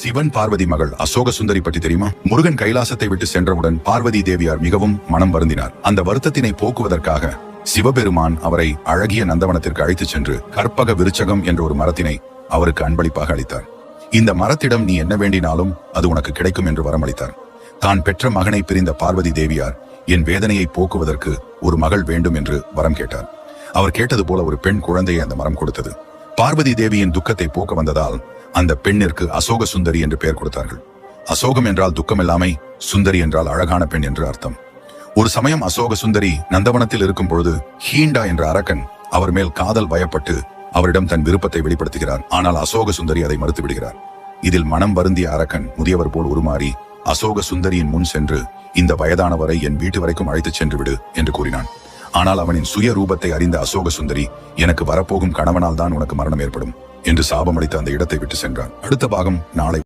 சிவன் பார்வதி மகள் அசோக சுந்தரி பற்றி தெரியுமா? முருகன் கைலாசத்தை விட்டு சென்றவுடன் பார்வதி தேவியார் மிகவும் மனம் வருந்தினார். அந்த வருத்தத்தினை போக்குவதற்காக சிவபெருமான் அவரை அழகிய நந்தவனத்திற்கு அழைத்துச் சென்று கற்பக விருச்சகம் என்ற ஒரு மரத்தினை அவருக்கு அன்பளிப்பாக அளித்தார். இந்த மரத்திடம் நீ என்ன வேண்டினாலும் அது உனக்கு கிடைக்கும் என்று வரமளித்தார். தான் பெற்ற மகனை பிரிந்த பார்வதி தேவியார் என் வேதனையை போக்குவதற்கு ஒரு மகள் வேண்டும் என்று வரம் கேட்டார். அவர் கேட்டது போல ஒரு பெண் குழந்தையை அந்த மரம் கொடுத்தது. பார்வதி தேவியின் துக்கத்தை போக்க வந்ததால் அந்த பெண்ணிற்கு அசோக சுந்தரி என்று பெயர் கொடுத்தார்கள். அசோகம் என்றால் துக்கமில்லாமை சுந்தரி என்றால் அழகான பெண் என்று அர்த்தம். ஒரு சமயம் அசோக சுந்தரி நந்தவனத்தில் இருக்கும் பொழுது ஹீண்டா என்ற அரக்கன் அவர் மேல் காதல் வயப்பட்டு அவரிடம் தன் விருப்பத்தை வெளிப்படுத்துகிறார். ஆனால் அசோக சுந்தரி அதை மறுத்து விடுகிறார். இதில் மனம் வருந்திய அரக்கன் முதியவர் போல் உருமாறி அசோக சுந்தரியின் முன் சென்று இந்த வயதானவரை என் வீட்டு வரைக்கும் அழைத்துச் சென்று விடு என்று கூறினான். ஆனால் அவனின் சுய ரூபத்தை அறிந்த அசோக சுந்தரி எனக்கு வரப்போகும் கணவனால் தான் உனக்கு மரணம் ஏற்படும். என்று சாபமடைத்த அந்த இடத்தை விட்டு சென்றான். அடுத்த பாகம் நாளை